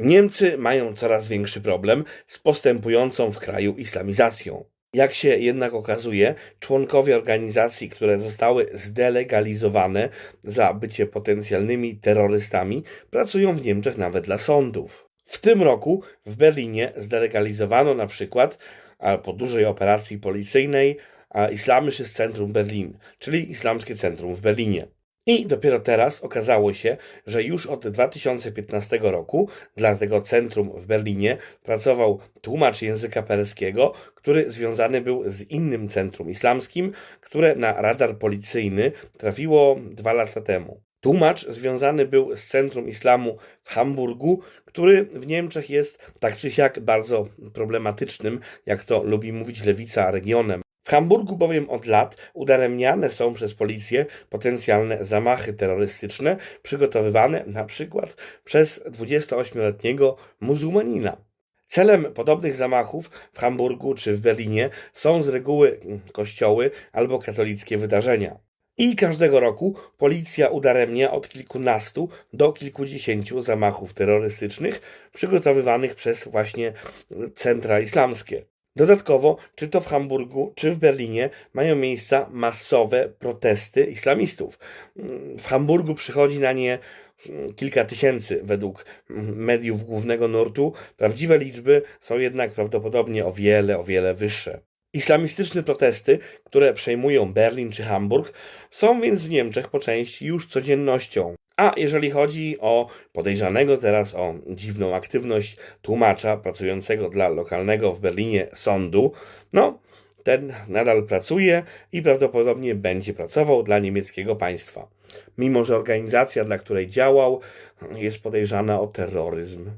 Niemcy mają coraz większy problem z postępującą w kraju islamizacją. Jak się jednak okazuje, członkowie organizacji, które zostały zdelegalizowane za bycie potencjalnymi terrorystami, pracują w Niemczech nawet dla sądów. W tym roku w Berlinie zdelegalizowano na przykład po dużej operacji policyjnej Islamisches Centrum Berlin, czyli Islamskie Centrum w Berlinie. I dopiero teraz okazało się, że już od 2015 roku dla tego centrum w Berlinie pracował tłumacz języka perskiego, który związany był z innym centrum islamskim, które na radar policyjny trafiło dwa lata temu. Tłumacz związany był z Centrum Islamu w Hamburgu, który w Niemczech jest tak czy siak bardzo problematycznym, jak to lubi mówić lewica, regionem. W Hamburgu bowiem od lat udaremniane są przez policję potencjalne zamachy terrorystyczne przygotowywane na przykład przez 28-letniego muzułmanina. Celem podobnych zamachów w Hamburgu czy w Berlinie są z reguły kościoły albo katolickie wydarzenia. I każdego roku policja udaremnia od kilkunastu do kilkudziesięciu zamachów terrorystycznych przygotowywanych przez właśnie centra islamskie. Dodatkowo, czy to w Hamburgu, czy w Berlinie mają miejsca masowe protesty islamistów. W Hamburgu przychodzi na nie kilka tysięcy według mediów głównego nurtu. Prawdziwe liczby są jednak prawdopodobnie o wiele, o wiele wyższe. Islamistyczne protesty, które przejmują Berlin czy Hamburg, są więc w Niemczech po części już codziennością. A jeżeli chodzi o podejrzanego teraz o dziwną aktywność tłumacza pracującego dla lokalnego w Berlinie sądu, no, ten nadal pracuje i prawdopodobnie będzie pracował dla niemieckiego państwa. Mimo, że organizacja, dla której działał, jest podejrzana o terroryzm.